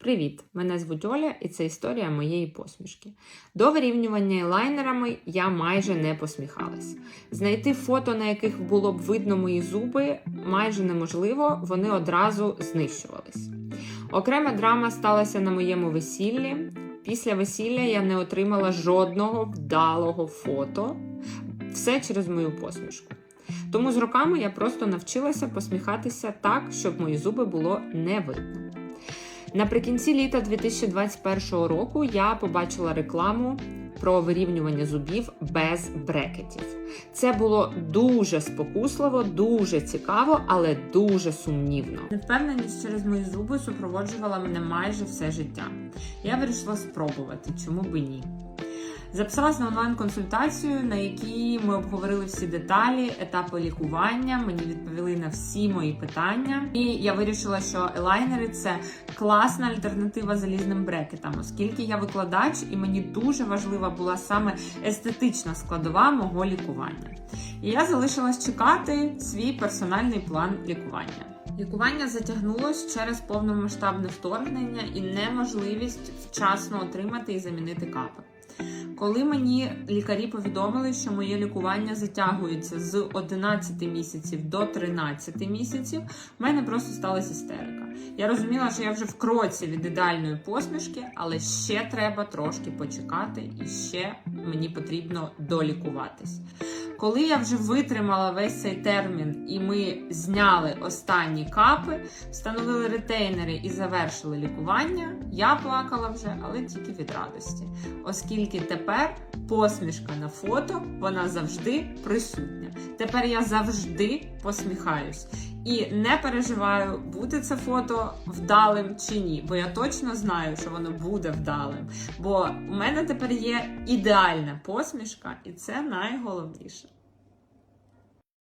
Привіт! Мене звуть Оля, і це історія моєї посмішки. До вирівнювання елайнерами я майже не посміхалась. Знайти фото, на яких було б видно мої зуби, майже неможливо, вони одразу знищувались. Окрема драма сталася на моєму весіллі. Після весілля я не отримала жодного вдалого фото, все через мою посмішку. Тому з роками я просто навчилася посміхатися так, щоб мої зуби було не видно. Наприкінці літа 2021 року я побачила рекламу про вирівнювання зубів без брекетів. Це було дуже спокусливо, дуже цікаво, але дуже сумнівно. Невпевненість через мої зуби супроводжувала мене майже все життя. Я вирішила спробувати, чому би ні. Записалась на онлайн-консультацію, на якій ми обговорили всі деталі, етапи лікування. Мені відповіли на всі мої питання. І я вирішила, що елайнери це класна альтернатива залізним брекетам, оскільки я викладач, і мені дуже важлива була саме естетична складова мого лікування. І я залишилась чекати свій персональний план лікування. Лікування затягнулось через повномасштабне вторгнення і неможливість вчасно отримати і замінити капи. Коли мені лікарі повідомили, що моє лікування затягується з 11 місяців до 13 місяців, в мене просто сталася істерика. Я розуміла, що я вже в кроці від ідеальної посмішки, але ще треба трошки почекати, і ще мені потрібно долікуватись. Коли я вже витримала весь цей термін, і ми зняли останні капи, встановили ретейнери і завершили лікування, я плакала вже, але тільки від радості, оскільки тепер посмішка на фото вона завжди присутня. Тепер я завжди посміхаюсь. І не переживаю, буде це фото вдалим чи ні, бо я точно знаю, що воно буде вдалим. Бо у мене тепер є ідеальна посмішка, і це найголовніше.